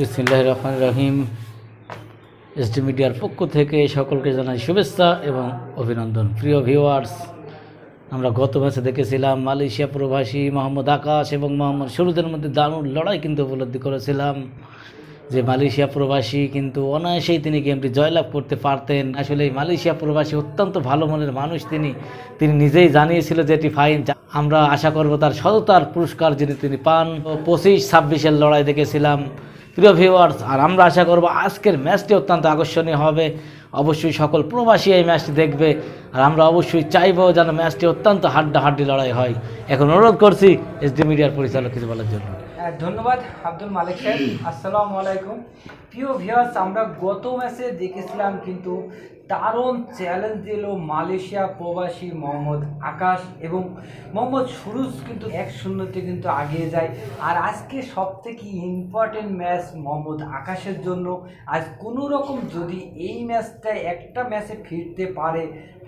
বিসমিল্লাহ রহমান রহিম এসডি মিডিয়ার পক্ষ থেকে সকলকে জানাই শুভেচ্ছা এবং অভিনন্দন। প্রিয় ভিউয়ার্স আমরা গত ম্যাচে দেখেছিলাম মালয়েশিয়া প্রবাসী মোহাম্মদ আকাশ এবং মোহাম্মদ শুরুদের মধ্যে দারুণ লড়াই কিন্তু উপলব্ধি করেছিলাম, যে মালয়েশিয়া প্রবাসী কিন্তু অনায়াসেই তিনি গেমটি জয়লাভ করতে পারতেন। আসলে এই মালয়েশিয়া প্রবাসী অত্যন্ত ভালো মনের মানুষ তিনি। তিনি নিজেই জানিয়েছিল যে এটি ফাইন আমরা আশা করব তার সততার পুরস্কার যিনি তিনি পান। পঁচিশ, ছাব্বিশের লড়াই দেখেছিলাম। প্রিয় ভিউয়ার্স আর আমরা আশা করব আজকের ম্যাচটি অত্যন্ত আকর্ষণীয় হবে। অবশ্যই সকল প্রবাসী এই ম্যাচটি দেখবে আর আমরা অবশ্যই চাইব যেন ম্যাচটি অত্যন্ত হাড্ডাহাড্ডি লড়াই হয়। এখন অনুরোধ করছি এস এসডি মিডিয়ার পরিচালক কিছু বলার জন্য। ধন্যবাদ আব্দুল মালিক সাহেব আসসালামু আলাইকুম। প্রিয় ভিউয়ার্স আমরা গত ম্যাচে দেখেছিলাম কিন্তু দারুণ চ্যালেঞ্জ দিল মালয়েশিয়া প্রবাসী মোহাম্মদ আকাশ এবং মোহাম্মদ সুরুজ কিন্তু এক শূন্যতে কিন্তু আগিয়ে যায়। আর আজকে সব থেকে ইম্পর্টেন্ট ম্যাচ মোহাম্মদ আকাশের জন্য। আজ কোনো রকম যদি এই ম্যাচটা একটা ম্যাচে ফিরতে পারে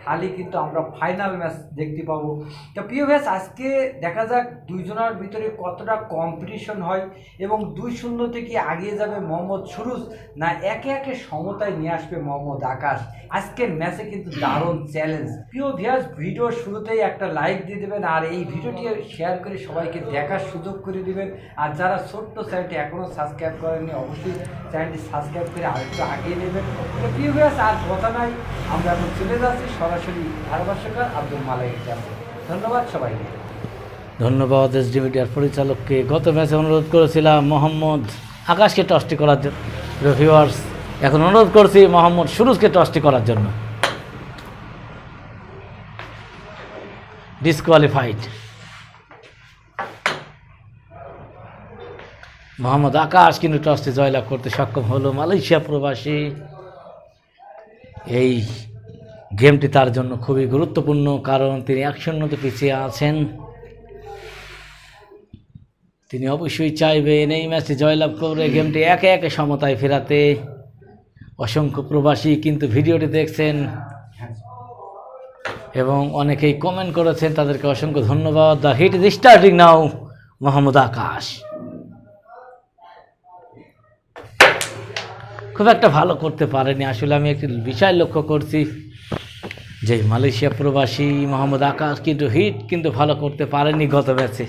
তাহলে কিন্তু আমরা ফাইনাল ম্যাচ দেখতে পাবো। তো প্রিয় ম্যাচ আজকে দেখা যাক দুইজনের ভিতরে কতটা কম্পিটিশন হয় এবং দুই শূন্য থেকে আগিয়ে যাবে মোহাম্মদ সুরুজ না একে একে সমতায় নিয়ে আসবে মোহাম্মদ আকাশ? আজকের ম্যাচে কিন্তু দারুণ চ্যালেঞ্জ প্রিয় ভিয়াস ভিডিও শুরুতেই একটা লাইক দিয়ে দেবেন আর এই ভিডিওটি শেয়ার করে সবাইকে দেখার সুযোগ করে দিবেন। আর যারা ছোট্ট চ্যানেলটি এখনও সাবস্ক্রাইব করেননি, অবশ্যই চ্যানেলটি সাবস্ক্রাইব করে আরেকটু আগিয়ে নেবেন। প্রিয় ভিয়াস আর কথা নাই, আমরা এখন চলে যাচ্ছি। সরাসরি ধারাভাষ্যকার আব্দুল মালিকের কাছে ধন্যবাদ সবাইকে। ধন্যবাদ এসডি মিডিয়ার পরিচালককে। গত ম্যাচে অনুরোধ করেছিলাম মোহাম্মদ আকাশকে টসটি করার জন্য ভিউয়ার্স এখন অনুরোধ করছি মোহাম্মদ সুরুজকে টসটি করার জন্য। ডিসকোয়ালিফাইড মোহাম্মদ আকাশ কিন্তু টসটি জয়লাভ করতে সক্ষম হলো মালয়েশিয়া প্রবাসী। এই গেমটি তার জন্য খুবই গুরুত্বপূর্ণ, কারণ তিনি এক পিছিয়ে আছেন। তিনি অবশ্যই চাইবেন এই ম্যাচে জয়লাভ করে গেমটি একে একে সমতায় ফেরাতে। অসংখ্য প্রবাসী কিন্তু ভিডিওটি দেখছেন এবং অনেকেই কমেন্ট করেছেন, তাদেরকে অসংখ্য ধন্যবাদ। The hit is starting now Mohammad Akash. খুব একটা ভালো করতে পারেনি, আসলে আমি একটি বিষয় লক্ষ্য করছি। যে মালয়েশিয়া প্রবাসী মোহাম্মদ আকাশ কিন্তু হিট কিন্তু ভালো করতে পারেনি গত ম্যাচে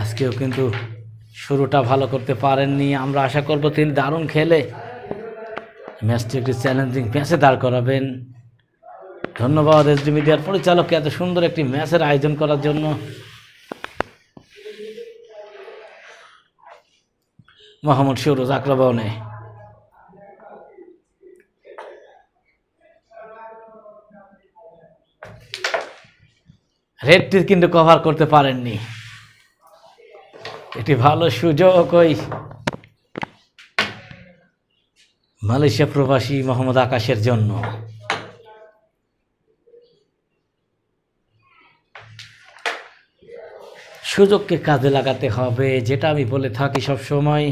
আজকেও কিন্তু শুরুটা ভালো করতে পারেননি। আমরা আশা করব তিনি দারুণ খেলে। ম্যাচটি একটি চ্যালেঞ্জিং ম্যাচে দাঁড় করাবেন। ধন্যবাদ এসডি মিডিয়ার পরিচালককে এত সুন্দর একটি ম্যাচের আয়োজন করার জন্য। মোহাম্মদ সুরজ আক্রমণে। রেডটি কিন্তু কভার করতে পারেননি। এটি ভালো সুযোগ ওই মালয়েশিয়া প্রবাসী মোহাম্মদ আকাশের জন্য। সুযোগকে কাজে লাগাতে হবে, যেটা আমি বলে থাকি সব সময়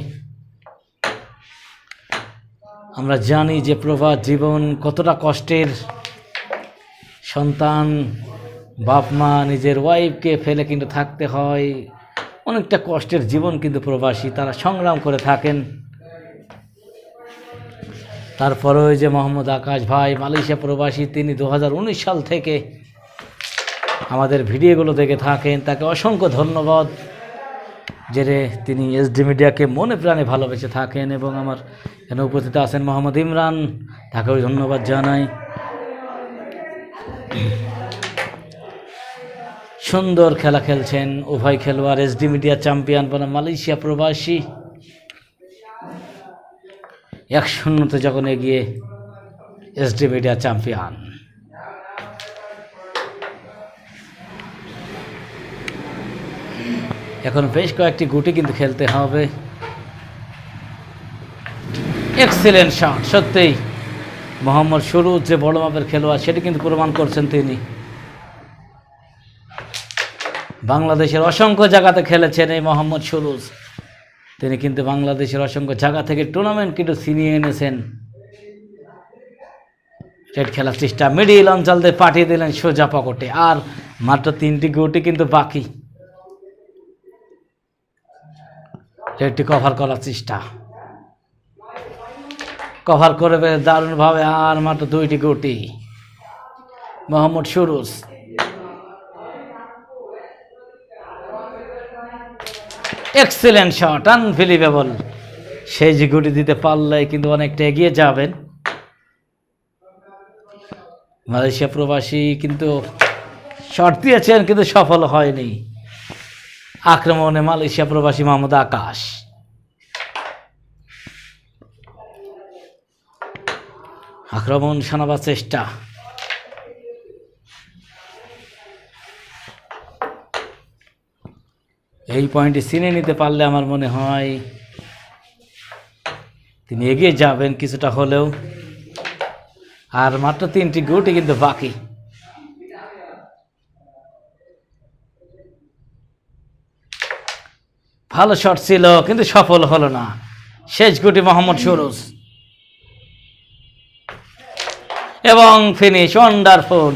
আমরা জানি যে প্রবাস জীবন কতটা কষ্টের। সন্তান বাপ মা নিজের ওয়াইফকে ফেলে কিন্তু থাকতে হয়। অনেকটা কষ্টের জীবন কিন্তু প্রবাসী, তারা সংগ্রাম করে থাকেন। তারপরে ওই যে মোহাম্মদ আকাশ ভাই, মালয়েশিয়া প্রবাসী, তিনি দু হাজার উনিশ সাল থেকে আমাদের ভিডিওগুলো দেখে থাকেন। তাকে অসংখ্য ধন্যবাদ যে তিনি এসডি মিডিয়াকে মনে প্রাণে ভালোবেসে থাকেন এবং আমার এখানে উপস্থিত আছেন মোহাম্মদ ইমরান। তাকেও ধন্যবাদ জানাই। সুন্দর খেলা খেলছেন উভয় খেলোয়াড়। এসডি মিডিয়া চ্যাম্পিয়ন বনাম মালয়েশিয়া প্রবাসী। এক শূন্যতে যখন এগিয়ে এসডি মিডিয়া চ্যাম্পিয়ন। এখন বেশ কয়েকটি গুটি কিন্তু খেলতে হবে। এক্সেলেন্ট শট, সত্যিই। মোহাম্মদ শুরু যে বড় মাপের খেলোয়াড়, সেটি কিন্তু প্রমাণ করছেন তিনি। বাংলাদেশের অসংখ্য জায়গাতে খেলেছেন এই মোহাম্মদ সুরুজ তিনি কিন্তু বাংলাদেশের অসংখ্য জায়গা থেকে টুর্নামেন্ট কিন্তু ছিনিয়ে এনেছেন। রেড খেলার চেষ্টা মিডিল অঞ্চল দিয়ে পাঠিয়ে দিলেন সোজা পকেটে। আর মাত্র তিনটি গুটি কিন্তু বাকি। একটি কভার করার চেষ্টা কভার করবে দারুণভাবে আর মাত্র দুইটি গুটি Mohammad Suruj excellent shot unbelievable সেই যে গুটি দিতে পারলে কিন্তু অনেকটা এগিয়ে যাবেন। মালয়েশিয়া প্রবাসী কিন্তু শট দিয়েছেন, কিন্তু সফল হয়নি। আক্রমণে মালয়েশিয়া প্রবাসী মোহাম্মদ আকাশ। আক্রমণ শোনাবার চেষ্টা। এই পয়েন্টে চিনে নিতে পারলে আমার মনে হয় তিনি এগিয়ে যাবেন কিছুটা হলেও। আর মাত্র তিনটি গুটি কিন্তু বাকি। ভালো শট ছিল, কিন্তু সফল হলো না। শেষ গুটি মোহাম্মদ সুরুজ। এবং ফিনিশ ওয়ান্ডারফুল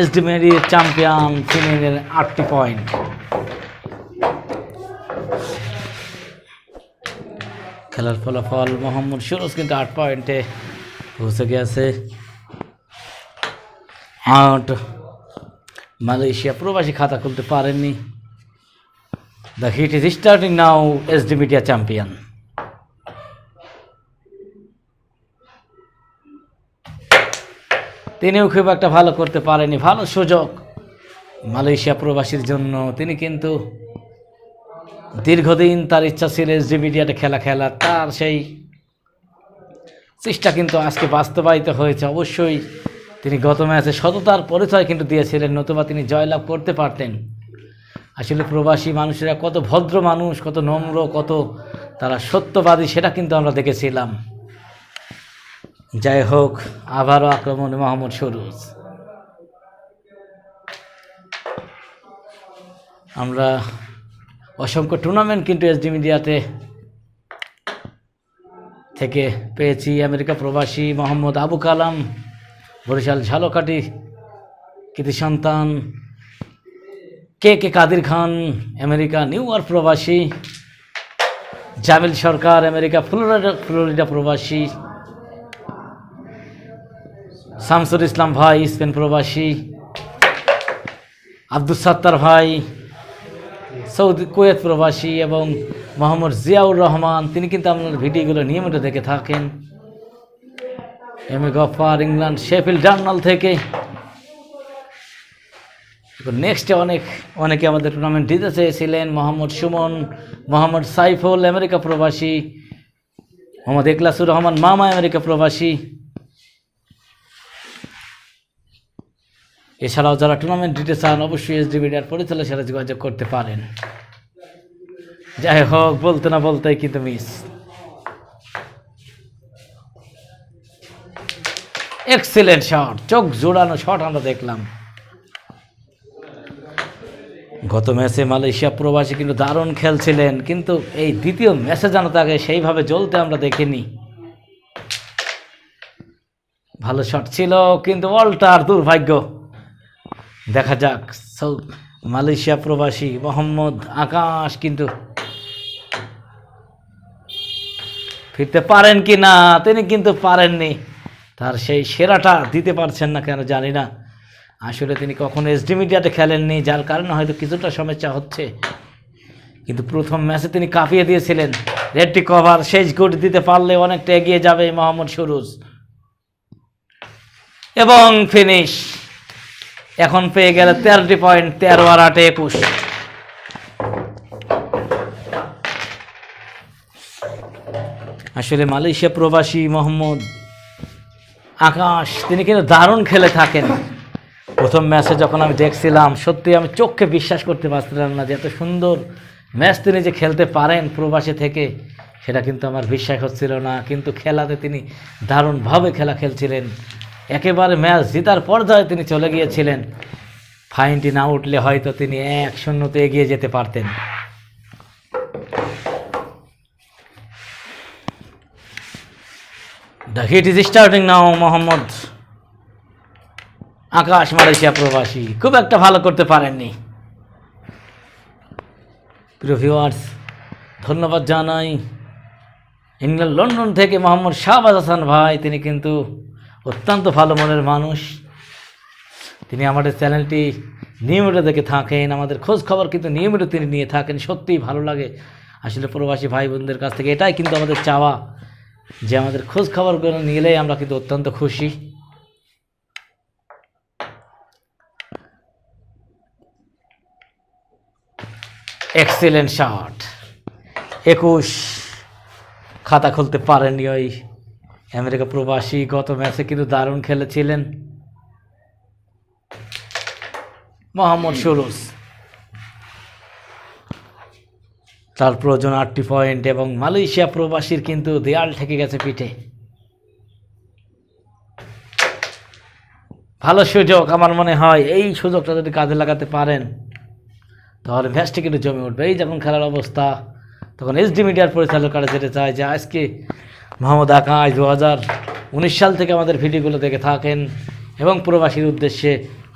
এসডিমেরি চ্যাম্পিয়ন ফিনিশের আটটি পয়েন্ট খেলার ফলাফল, মোহাম্মদ সুরজ কিন্তু আট পয়েন্টে পৌঁছে গেছে। আট। মালয়েশিয়া প্রবাসী খাতা খুলতে পারেননি। The hit is starting now S D media champion তিনিও খুব একটা ভালো করতে পারেনি, ভালো সুযোগ মালয়েশিয়া প্রবাসীর জন্য। তিনি কিন্তু দীর্ঘদিন তার ইচ্ছা ছিল এসডি মিডিয়াতে খেলা খেলা তার সেই চেষ্টা কিন্তু আজকে বাস্তবায়িত হয়েছে। অবশ্যই তিনি গত ম্যাচে সততার পরিচয় কিন্তু দিয়েছিলেন, নতুবা তিনি জয়লাভ করতে পারতেন। আসলে প্রবাসী মানুষেরা কত ভদ্র মানুষ, কত নম্র, কত তারা সত্যবাদী, সেটা কিন্তু আমরা দেখেছিলাম। যাই হোক, আবারও আক্রমণে মোহাম্মদ সরুজ। আমরা অসংখ্য টুর্নামেন্ট কিন্তু এসডি মিডিয়াতে থেকে পেয়েছি। আমেরিকা প্রবাসী মোহাম্মদ আবু কালাম, বরিশাল ঝালকাঠি, কৃতি সন্তান, K K Kadir Khan, America New York প্রবাসী, Jamil Sarkar, America Florida Florida প্রবাসী শামসুল ইসলাম ভাই, স্পেন প্রবাসী আব্দুল সাত্তার ভাই সৌদি, কুয়েত প্রবাসী এবং মোহাম্মদ জিয়াউর রহমান, তিনি কিন্তু আপনার ভিডিওগুলো নিয়মিত দেখে থাকেন। M A Gaffar, England Sheffield journal থেকে। নেক্সটে অনেক, অনেকে আমাদের টুর্নামেন্ট দিতে চেয়েছিলেন, মোহাম্মদ সুমন, মোহাম্মদ সাইফুল, আমেরিকা প্রবাসী, মোহাম্মদ ইকলাসুর রহমান, মামা আমেরিকা প্রবাসী। এছাড়াও যারা টুর্নামেন্ট দিতে চান, অবশ্যই এস ডিবিডিআর পরিচালকের সাথে যোগাযোগ করতে পারেন। যাই হোক, বলতে না বলতে কিন্তু মিস এক্সেলেন্ট শট চোখ জোড়ানো শট আমরা দেখলাম। গত ম্যাচে মালয়েশিয়া প্রবাসী কিন্তু দারুণ খেলছিলেন, কিন্তু এই দ্বিতীয় ম্যাচে যেন তাকে সেইভাবে জ্বলতে আমরা দেখিনি। ভালো শট ছিল, কিন্তু অল্টার দুর্ভাগ্য। দেখা যাক। মালয়েশিয়া প্রবাসী মোহাম্মদ আকাশ কিন্তু ফিরতে পারেন কি না, তিনি কিন্তু পারেননি। তার সেই সেরাটা দিতে পারছেন না কেন জানি না। আসলে তিনি কখনো এসডি মিডিয়াতে খেলেননি, যার কারণে হয়তো কিছুটা সমস্যা হচ্ছে। কিন্তু প্রথম ম্যাচে তিনি কাঁপিয়ে দিয়েছিলেন। রেডটি কভার শেষ গোট দিতে পারলে অনেকটা এগিয়ে যাবে মোহাম্মদ সুরুজ। এবং ফিনিশ। এখন পেয়ে গেলে তেরোটি পয়েন্ট তেরো আর আটে একুশ। আসলে মালয়েশিয়া প্রবাসী মোহাম্মদ আকাশ, তিনি কিন্তু দারুণ খেলে থাকেন। প্রথম ম্যাচে যখন আমি দেখছিলাম, সত্যি আমি চোখকে বিশ্বাস করতে পারছিলাম না যে এত সুন্দর ম্যাচ তিনি যে খেলতে পারেন প্রবাসী থেকে, সেটা কিন্তু আমার বিশ্বাস হচ্ছিল না। কিন্তু খেলাতে তিনি দারুণভাবে খেলা খেলছিলেন। একেবারে ম্যাচ জেতার পর্যায়ে তিনি চলে গিয়েছিলেন। ফাইনটি না উঠলে হয়তো তিনি এক শূন্যতে এগিয়ে যেতে পারতেন। The hit is starting now Mohammad. Akash Malaysia প্রবাসী, খুব একটা ভালো করতে পারেননি। প্রিয় ভিউয়ার্স ধন্যবাদ জানাই। ইংল্যান্ড, লন্ডন থেকে মোহাম্মদ শাহবাজ হাসান ভাই, তিনি কিন্তু অত্যন্ত ভালো মনের মানুষ। তিনি আমাদের চ্যানেলটি নিয়মিত দেখে থাকেন, আমাদের খোঁজ খবর কিন্তু নিয়মিত তিনি নিয়ে থাকেন, সত্যিই ভালো লাগে। আসলে প্রবাসী ভাই বোনদের কাছ থেকে এটাই কিন্তু আমাদের চাওয়া, যে আমাদের খোঁজ খবরগুলো নিলেই আমরা কিন্তু অত্যন্ত খুশি। এক্সেলেন্ট শট একুশ খাতা খুলতে পারেননি ওই আমেরিকা প্রবাসী, গত ম্যাচে কিন্তু দারুণ খেলেছিলেন মোহাম্মদ সুরুজ তার প্রয়োজন আটটি পয়েন্ট এবং মালয়েশিয়া প্রবাসীর কিন্তু দেয়াল ঠেকে গেছে পিঠে। ভালো সুযোগ আমার মনে হয়, এই সুযোগটা যদি কাজে লাগাতে পারেন, তাহলে ম্যাচটি কিন্তু জমে উঠবে। এই যখন খেলার অবস্থা, তখন এসডি মিডিয়ার পরিচালকরা যেতে চায় যে আজকে মোহাম্মদ আকাশ দু হাজার উনিশ সাল থেকে আমাদের ভিডিওগুলো দেখে থাকেন এবং প্রবাসীর উদ্দেশ্যে,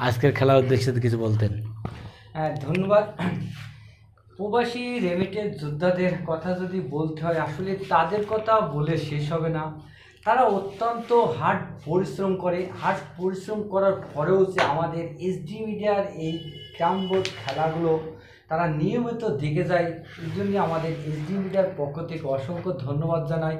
আজকের খেলার উদ্দেশ্যে কিছু বলতেন। হ্যাঁ ধন্যবাদ। প্রবাসী রেমিটেড যোদ্ধাদের কথা যদি বলতে হয়, আসলে তাদের কথা বলে শেষ হবে না। তারা অত্যন্ত হার্ড পরিশ্রম করে। হার্ড পরিশ্রম করার পরেও যে আমাদের এসডি মিডিয়ার এই ক্যারাম বোর্ড খেলাগুলো তারা নিয়মিত দেখে যায়। এই জন্য আমাদের এসডি মিডিয়ার পক্ষ থেকে অসংখ্য ধন্যবাদ জানাই।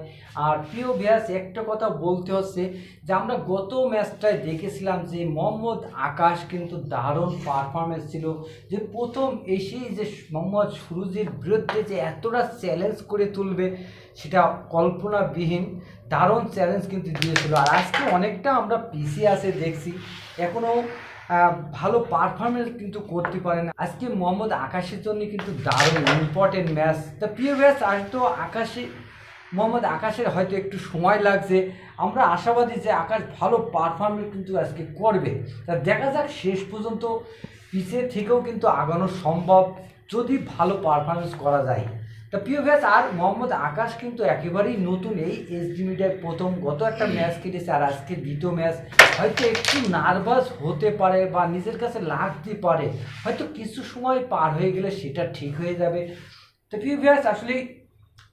আর প্রিয় ব্যাস, একটা কথা বলতে হচ্ছে যে, আমরা গত ম্যাচটায় দেখেছিলাম যে, মোহাম্মদ আকাশ কিন্তু দারুণ পারফরমেন্স ছিল। যে, প্রথম এসেই যে, মোহাম্মদ সুরুজের বিরুদ্ধে যে, এতটা চ্যালেঞ্জ করে তুলবে, সেটা কল্পনাবিহীন, দারুণ চ্যালেঞ্জ কিন্তু দিয়েছিল। আর আজকে অনেকটা আমরা পিছিয়ে আছে দেখছি। এখনও ভালো পারফরমেন্স কিন্তু করতে পারে না। আজকে মোহাম্মদ আকাশের জন্য কিন্তু দারুণ ইম্পর্টেন্ট ম্যাচ তা প্রিয় ম্যাচ আজ তো আকাশে, মোহাম্মদ আকাশের হয়তো একটু সময় লাগছে। আমরা আশাবাদী যে আকাশ ভালো পারফরমেন্স কিন্তু আজকে করবে। তা দেখা যাক, শেষ পর্যন্ত পিছিয়ে থেকেও কিন্তু আগানো সম্ভব যদি ভালো পারফরমেন্স করা যায়। তা প্রিয় ব্যাচ আর মোহাম্মদ আকাশ কিন্তু একেবারেই নতুন। এই এসডি মিডিয়ায় প্রথম গত একটা ম্যাচ কেটেছে আর আজকে দ্বিতীয় ম্যাচ। হয়তো একটু নার্ভাস হতে পারে বা নিজের কাছে লাগতে পারে। হয়তো কিছু সময় পার হয়ে গেলে সেটা ঠিক হয়ে যাবে। তো প্রিয় ব্যাচ আসলে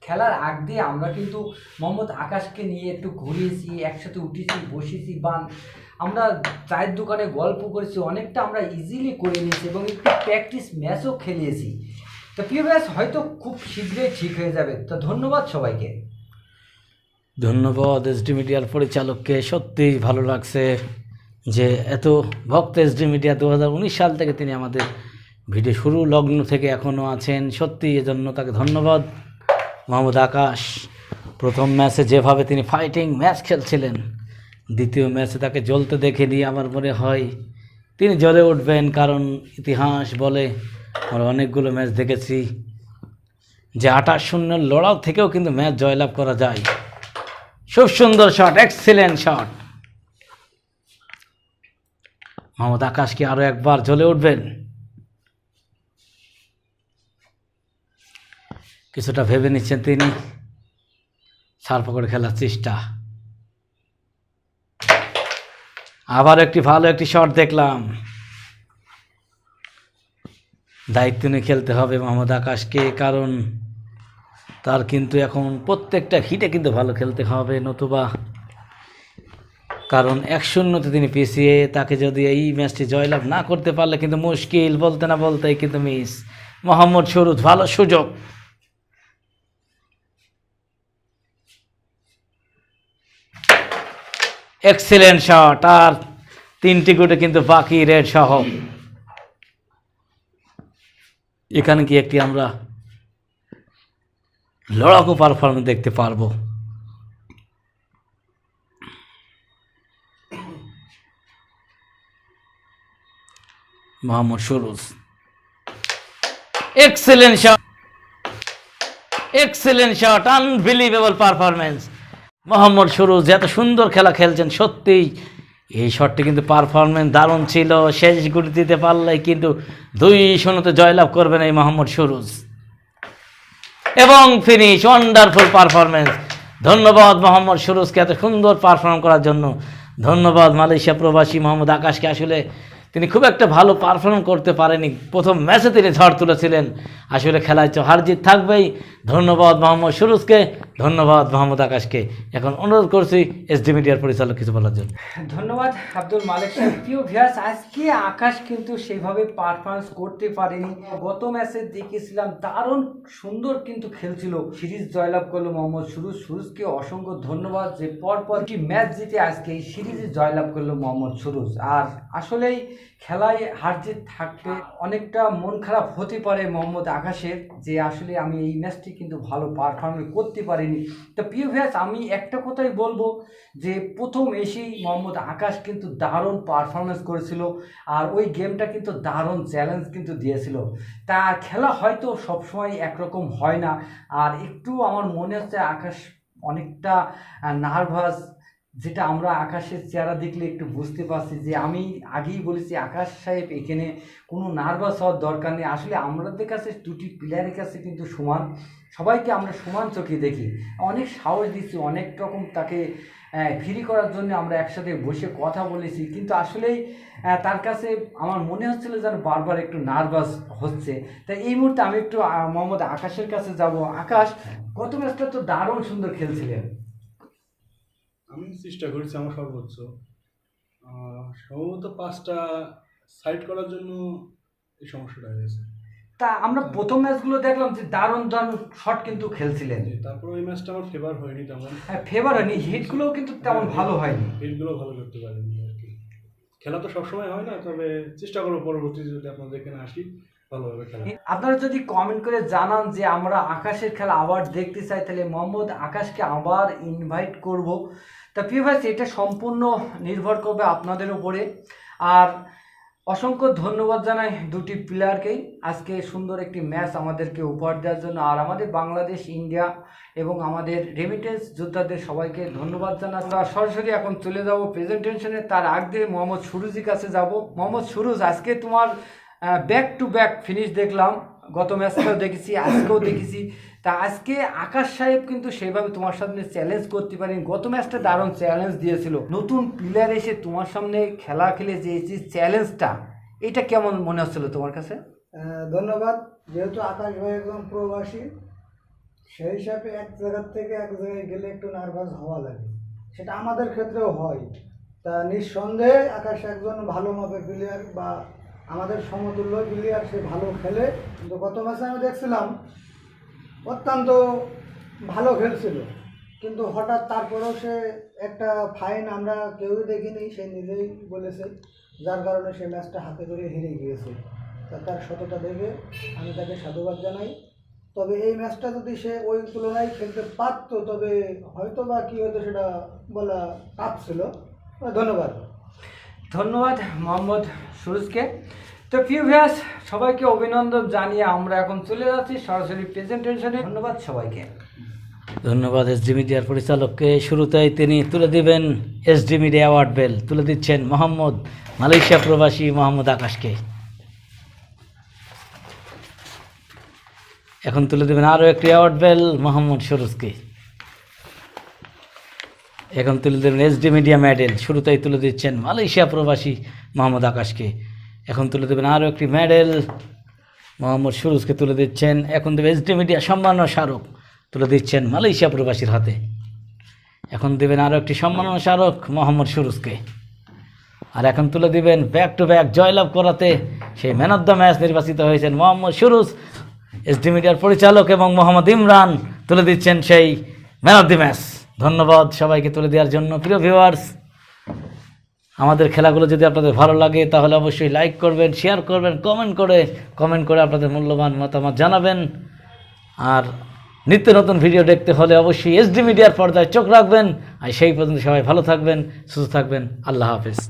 খেলার আগ দিয়ে আমরা কিন্তু মোহাম্মদ আকাশকে নিয়ে একটু ঘুরিয়েছি একসাথে উঠেছি, বসেছি বা আমরা চায়ের দোকানে গল্প করেছি, অনেকটা আমরা ইজিলি করে নিয়েছি এবং একটু প্র্যাকটিস ম্যাচও খেলিয়েছি তো ব্যাস হয়তো খুব শীঘ্রই ঠিক হয়ে যাবে। তো ধন্যবাদ সবাইকে। ধন্যবাদ এসডি মিডিয়ার পরিচালককে। সত্যিই ভালো লাগছে যে এত ভক্ত এসডি মিডিয়া দু হাজার উনিশ সাল থেকে তিনি আমাদের ভিডিও শুরু, লগ্ন থেকে এখনও আছেন। সত্যি এজন্য তাকে ধন্যবাদ। মোহাম্মদ আকাশ, প্রথম ম্যাচে যেভাবে তিনি ফাইটিং ম্যাচ খেলছিলেন, দ্বিতীয় ম্যাচে তাকে জ্বলতে দেখে নিয়ে আমার মনে হয় তিনি জ্বলে উঠবেন, কারণ ইতিহাস বলে আমরা অনেকগুলো ম্যাচ দেখেছি। যে আঠাশ শূন্য লড়াও থেকেও কিন্তু ম্যাচ জয়লাভ করা যায়। খুব সুন্দর shot excellent shot Mohammad Akash কি আরও একবার জ্বলে উঠবেন? কিছুটা ভেবে নিচ্ছেন তিনি। ছাড় পকড়ে খেলার চেষ্টা। আবার একটি ভালো একটি শট দেখলাম। দায়িত্ব নিয়ে খেলতে হবে মোহাম্মদ আকাশকে, কারণ তার কিন্তু এখন প্রত্যেকটা হিটে কিন্তু ভালো খেলতে হবে নতুবা। কারণ এক শূন্যতে তিনি পিছিয়ে, তাকে যদি এই ম্যাচটি জয়লাভ না করতে পারলে কিন্তু মুশকিল, বলতে না বলতেই কিন্তু মিস। মোহাম্মদ সরুদ, ভালো সুযোগ। এক্সেলেন্ট শট, আর তিনটি গুটে কিন্তু বাকি রেড সহ। এখানে কি একটি আমরা লড়াকু পারফরমেন্স দেখতে পারব। Mohammad Suruj. Excellent shot excellent shot unbelievable performance Mohammad Suruj, এত সুন্দর খেলা খেলছেন, সত্যিই। এই শটটি কিন্তু পারফরমেন্স দারুণ ছিল। শেষ গুটি দিতে পারলে কিন্তু দুই শূন্যতে জয়লাভ করবেন এই মোহাম্মদ সুরুজ। এবং ফিনিশ ওয়ান্ডারফুল পারফরমেন্স ধন্যবাদ মোহাম্মদ সুরুজকে এত সুন্দর পারফর্ম করার জন্য। ধন্যবাদ মালয়েশিয়া প্রবাসী মোহাম্মদ আকাশকে। আসলে তিনি খুব একটা ভালো পারফর্ম করতে পারেনি। প্রথম ম্যাচে তিনি ঝড় তুলেছিলেন। আসলে খেলায় তো হার জিত থাকবেই। ধন্যবাদ মোহাম্মদ সুরুজকে, ধন্যবাদ মোহাম্মদ আকাশকে। এখন অনুরোধ করছি এসডি মিডিয়ার পরিচালক কিছু বলার জন্য। ধন্যবাদ আব্দুল মালিক প্রিয় ভিয়াস আজকে আকাশ কিন্তু সেইভাবে পারফরমেন্স করতে পারেনি। গত ম্যাচে দেখেছিলাম দারুণ সুন্দর কিন্তু খেলছিল। সিরিজ জয়লাভ করল মোহাম্মদ সুরুজ। সুরুজকে অসংখ্য ধন্যবাদ যে পরপর একটি ম্যাচ জিতে আজকে এই সিরিজে জয়লাভ করল মোহাম্মদ সুরুজ। আর আসলেই খেলায় হার জিত থাকবে অনেকটা মন খারাপ হতে পারে মোহাম্মদ আকাশের যে আসলে আমি এই ম্যাচটি কিন্তু ভালো পারফরমেন্স করতে পারিনি। তো প্রিয় ভ্যাস আমি একটা কথাই বলব যে প্রথম এসেই মোহাম্মদ আকাশ কিন্তু দারুণ পারফরমেন্স করেছিল আর ওই গেমটা কিন্তু দারুণ চ্যালেঞ্জ কিন্তু দিয়েছিল। তা খেলা হয়তো সবসময় একরকম হয় না। আর একটু আমার মনে হচ্ছে আকাশ অনেকটা নার্ভাস যেটা আমরা আকাশের চেহারা দেখলে একটু বুঝতে পারছি যে আমি আগেই বলেছি, আকাশ সাহেব এখানে কোনো নার্ভাস হওয়ার দরকার নেই। আসলে আমাদের কাছে দুটি প্লেয়ারের কাছে কিন্তু সমান। সবাইকে আমরা সমান চোখে দেখি। অনেক সাহস দিচ্ছি, অনেক রকম তাকে ফ্রি করার জন্য আমরা একসাথে বসে কথা বলেছি। কিন্তু আসলেই তার কাছে আমার মনে হচ্ছিল যেন বারবার একটু নার্ভাস হচ্ছে। তাই এই মুহূর্তে আমি একটু মোহাম্মদ আকাশের কাছে যাব। আকাশ, গত ম্যাচটা তো দারুণ সুন্দর খেলছিলেন। আমি চেষ্টা করেছি আমার সর্বোচ্চ। সম্ভবত পাঁচটা সাইড করার জন্য এই সমস্যাটা হয়েছে তা আমরা প্রথম ম্যাচগুলো দেখলাম যে দারুণ দারুণ শট কিন্তু খেলছিলেন। তারপর ওই ম্যাচটা আমার ফেভার হয়নি তেমন। হ্যাঁ ফেভার হয়নি। হিটগুলোও কিন্তু তেমন ভালো হয়নি। হিটগুলো ভালো করতে পারিনি আর কি। খেলা তো সবসময় হয় না তবে চেষ্টা করব পরবর্তী যদি আপনাদের এখানে আসি ভালোভাবে খেলা। আপনারা যদি কমেন্ট করে জানান যে আমরা আকাশের খেলা আবার দেখতে চাই তাহলে মোহাম্মদ আকাশকে আবার ইনভাইট করব। তা প্রিয় ভাই এটা সম্পূর্ণ নির্ভর করবে আপনাদের উপরে। আর অসংখ্য ধন্যবাদ জানাই দুটি প্লেয়ারকেই আজকে সুন্দর একটি ম্যাচ আমাদেরকে উপহার দেওয়ার জন্য। আর আমাদের বাংলাদেশ, ইন্ডিয়া এবং আমাদের রেমিটেন্স যোদ্ধাদের সবাইকে ধন্যবাদ জানাচ্ছি। সরাসরি এখন চলে যাব প্রেজেন্টেশনে তার আগ দিয়ে মোহাম্মদ সুরুজির কাছে যাব। মোহাম্মদ সুরুজ, আজকে তোমার ব্যাক টু ব্যাক ফিনিশ দেখলাম। গত ম্যাচটাও দেখেছি, আজকেও দেখেছি। তা আজকে আকাশ সাহেব কিন্তু সেইভাবে তোমার সামনে চ্যালেঞ্জ করতে পারেন। গত ম্যাচটা দারুণ চ্যালেঞ্জ দিয়েছিল। নতুন প্লেয়ার এসে তোমার সামনে খেলা খেলে যে যে চ্যালেঞ্জটা এটা কেমন মনে হচ্ছিল তোমার কাছে? ধন্যবাদ। যেহেতু আকাশ ভাই একজন প্রবাসী, সেই হিসাবে এক জায়গার থেকে এক জায়গায় গেলে একটু নার্ভাস হওয়া লাগে। সেটা আমাদের ক্ষেত্রেও হয়। তা নিঃসন্দেহে আকাশ একজন ভালো মাপের প্লেয়ার বা আমাদের সমতুল্য প্লেয়ার সে ভালো খেলে। কিন্তু গত ম্যাচে আমি দেখছিলাম অত্যন্ত ভালো খেলছিল। কিন্তু হঠাৎ তারপরেও সে একটা ফাইন আমরা কেউই দেখিনি, সে নিজেই বলেছে, যার কারণে সে ম্যাচটা হাতে করে হেরে গিয়েছে। তা তার সততা দেখে আমি তাকে সাধুবাদ জানাই। তবে এই ম্যাচটা যদি সে ওই তুলনায় খেলতে পারতো, তবে হয়তো বা কী হতো সেটা বলা টাফ ছিল। ধন্যবাদ। ধন্যবাদ মোহাম্মদ সুরজকে। তো প্রিয় ভিউয়ার্স সবাইকে অভিনন্দন জানিয়ে আমরা এখন চলে যাচ্ছি সরাসরি প্রেজেন্টেশনে ধন্যবাদ সবাইকে। ধন্যবাদ এসডি মিডিয়ার পরিচালককে। শুরুতেই তিনি তুলে দিবেন এসডি মিডিয়া অ্যাওয়ার্ড বেল তুলে দিচ্ছেন মোহাম্মদ মালয়েশিয়া প্রবাসী মোহাম্মদ আকাশকে। এখন তুলে দেবেন আরও একটি অ্যাওয়ার্ড বেল মোহাম্মদ সরুজকে। এখন তুলে দেবেন এসডি মিডিয়া মেডেল শুরুতেই তুলে দিচ্ছেন মালয়েশিয়া প্রবাসী মোহাম্মদ আকাশকে। এখন তুলে দেবেন আরও একটি মেডেল। মোহাম্মদ সুরুজকে তুলে দিচ্ছেন। এখন দেবে এসডি মিডিয়া সম্মাননা স্মারক, তুলে দিচ্ছেন মালয়েশিয়া প্রবাসীর হাতে। এখন দেবেন আরও একটি সম্মাননা স্মারক, মোহাম্মদ সুরুজকে। আর এখন তুলে দিবেন ব্যাক টু ব্যাক জয়লাভ করাতে সেই ম্যান অফ দ্য ম্যাচ নির্বাচিত হয়েছেন মোহাম্মদ সুরুজ। এসডি মিডিয়ার পরিচালক এবং মোহাম্মদ ইমরান তুলে দিচ্ছেন সেই ম্যান অফ দি ম্যাচ ধন্যবাদ সবাইকে তুলে দেওয়ার জন্য। প্রিয় ভিউয়ার্স আমাদের খেলাগুলো যদি আপনাদের ভালো লাগে, তাহলে অবশ্যই লাইক করবেন শেয়ার করবেন কমেন্ট করে কমেন্ট করে আপনাদের মূল্যবান মতামত জানাবেন। আর নিত্য নতুন ভিডিও দেখতে হলে অবশ্যই এসডি মিডিয়ার পর্দায় চোখ রাখবেন। আর সেই পর্যন্ত সবাই ভালো থাকবেন, সুস্থ থাকবেন। আল্লাহ হাফেজ।